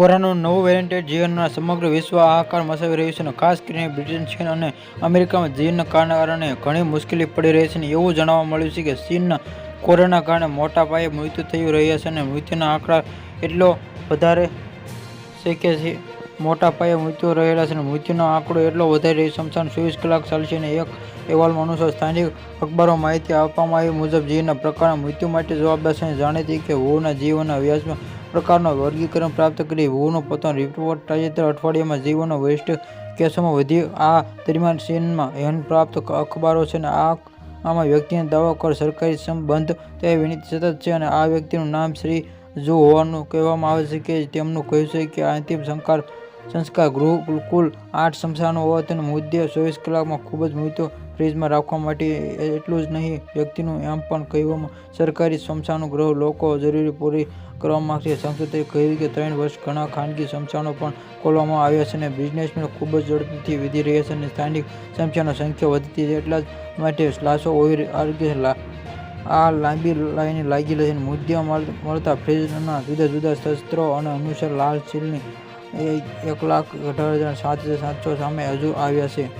કોરોનાનું નવું વેરિયન્ટ જીવનના સમગ્ર વિશ્વ હાહાકાર મચાવી રહ્યું છે અને ખાસ કરીને બ્રિટન, ચીન અને અમેરિકામાં જીવનના કારણે ઘણી મુશ્કેલી પડી રહી છે અને એવું જાણવા મળ્યું છે કે ચીનના કોરોના કારણે મોટા પાયે મૃત્યુ થઈ રહ્યા છે અને મૃત્યુના આંકડા એટલો વધારે છે કે મોટા પાયે મૃત્યુ રહેલા છે અને મૃત્યુનો આંકડો એટલો વધારી રહ્યો સમસાન ચોવીસ કલાક ચાલશે અને એક અહેવાલમાં અનુસાર સ્થાનિક અખબારો માહિતી આપવામાં આવી મુજબ જીવના પ્રકારના મૃત્યુ માટે જવાબદાર છે જાણીતી કે વુના જીવનના વ્યાસમાં પ્રકારનો વર્ગીકરણ પ્રાપ્ત કરી વુનો પોતાનો રિપોર્ટ તાજેતર અઠવાડિયામાં જીવોનો વરિષ્ઠ કેસોમાં વધી. આ દરમિયાન ચીનમાં હેન પ્રાપ્ત અખબારો છે અને આ આમાં વ્યક્તિને દાવો કર સરકારી સંબંધ તે વિનંતી સતત છે અને આ વ્યક્તિનું નામ શ્રી જુ હોવાનું કહેવામાં આવે છે કે તેમનું કહ્યું છે કે અંતિમ સંસ્કાર સંસ્કાર ગૃહ કુલ આઠ સ્મશાનો હોવા તેનો મુદ્દે ચોવીસ કલાકમાં ખૂબ જ મૃત્યુ ફ્રીજમાં રાખવા માટે એટલું જ નહીં, વ્યક્તિનું એમ પણ કહેવામાં સરકારી સ્મશાનો ગૃહ લોકો જરૂરી પૂરી કરવા માંગશે. સંસદે કહ્યું કે ત્રણ વર્ષ ઘણા ખાનગી સ્મશાનો પણ ખોલવામાં આવ્યા છે અને બિઝનેસમેન ખૂબ જ ઝડપથી વધી રહ્યા છે અને સ્થાનિક સ્મશાનો સંખ્યા વધતી છે એટલા જ માટે લાશો ઓવી આરોગ્ય આ લાંબી લાઈન લાગી છે અને મુદ્દે મળતા ફ્રીજના જુદા જુદા શસ્ત્રો અને અનુસાર લાલ ચીલની એક લાખ અઢાર હજાર સાત હજાર સાતસો સામે હજુ આવ્યા છે.